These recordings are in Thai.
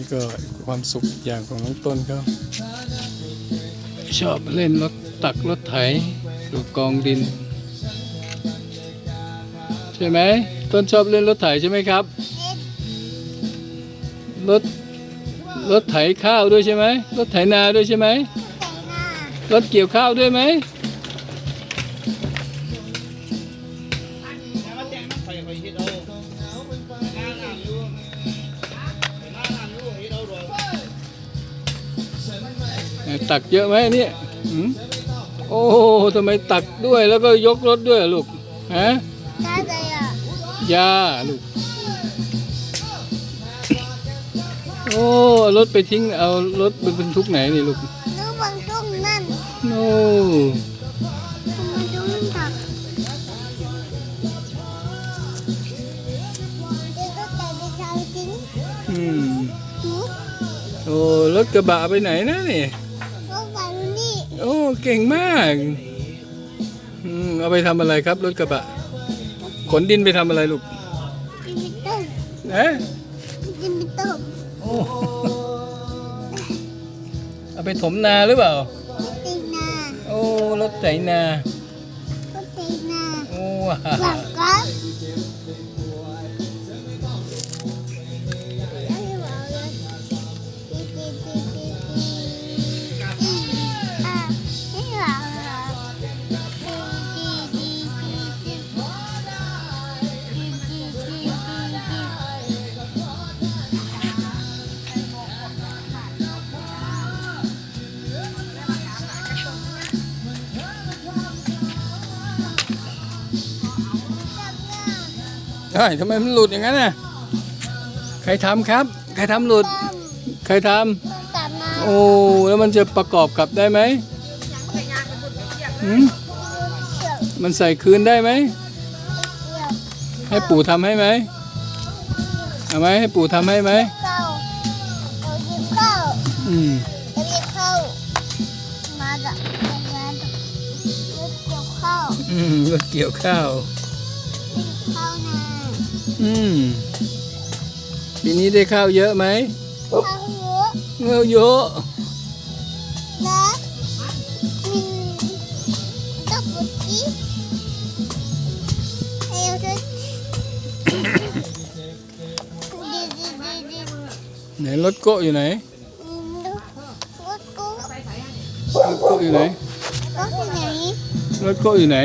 นี่ก็ความสุขอีกอย่างของน้องต้นเขาชอบเล่นรถตักรถไถสู่กองดิน ใช่ไหมต้นชอบเล่นรถไถใช่ไหมครับรถรถไถข้าวด้วยใช่ไหมรถไถนาด้วยใช่ไหมรถเกี่ยวข้าวด้วยไหม ตักเยอะไหมเนี่ยหืมโอ้ทำไมตักด้วยแล้วก็ยกรถด้วยอะลูกฮะได้เลยอะยาลูก โอ้เอารถไปทิ้งเอารถไปบรรทุกไหนนี่ลูกรู้บางช่วงนั่นโอ้ทำไมต้องนั่นตักเดี๋ยวก็แต่ไปทางจริงอืมหนูโอ้รถกระบะไปไหนนะนี่ก็ไปดูนี่ โอ้เก่งมากอืมเอาไปทำอะไรครับรถกระบะ ขนดินไปทำอะไรลูกกินมิเตอร์เอ๊ะกินมิเตอร์โอ้เอาไปถมนาหรือเปล่าตีนาโอ้รถไถนา ก็ตีนาโอ้ หลังกั ฮ้ยทำไมมันหลุดอย่างนั้นน่ะ ใครทำครับ ใครทำหลุด ใครทกลับมาำโอ้แล้วมันจะประกอบกลับได้ไหมหืมเสือกมันใส่คืนได้ไหม เสือกให้ปู่ทำให้ไหมเอาไหมให้ปู่ทำให้ไหมเข้าเอาหยิบเข้าอืมเอาหยิบเข้ามาจากงานรถเกี่ยวข้าวอืมรถเกี่ยวข้าวข้าวนา อืมปีนี้ได้ข้าวเยอะไหมข้าวเยอะเงาเยอะนะมีตบบุกี้เอวจะดีดีดีดีไหนรถโกะอยู่ไหนอืมดูรถกูรถโกะอยู่ไหนรถที่ไหนรถโกะอยู่ไหน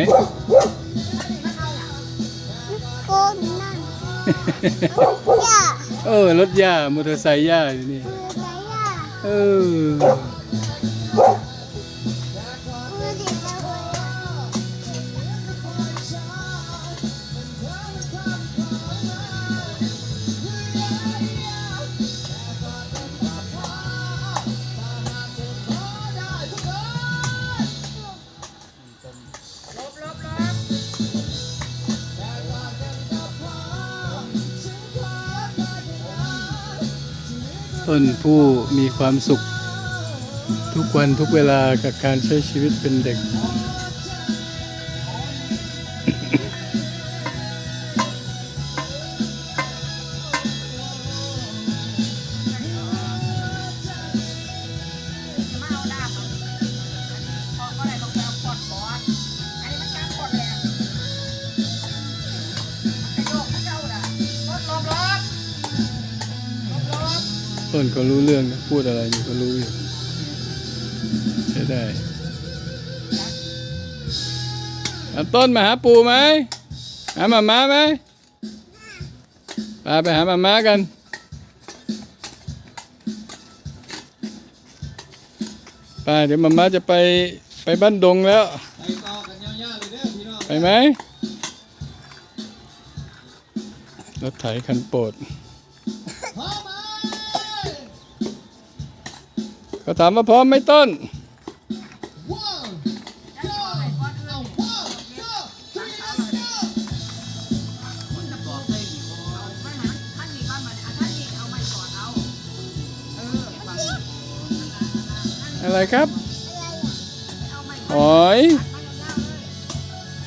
เออรถย่ามอเตอร์ไซค์ย่าอยู่นี่คือไหนย่าเออคือ ต้นผู้มีความสุข ทุกวันทุกเวลากับการใช้ชีวิตเป็นเด็ก ต้นก็รู้เรื่องนะพูดอะไรอยู่ก็รู้อยู่ใช้ได้เอาต้นมาหาปูไหมหาหมาม้าไหมไปไปหาหมาม้ากันไปเดี๋ยวหมาม้าจะไปไปบ้านดงแล้ว ไปต่อกันยาวๆเลยเด้อพี่น้องไปไหมรถไถคันโปรด ก็ถามว่าพร้อมไหมต้นเอาว้าวโย่ทรีลัสโย่มันจะบอกเลยไรครับอะไรอะเอาไม่หอย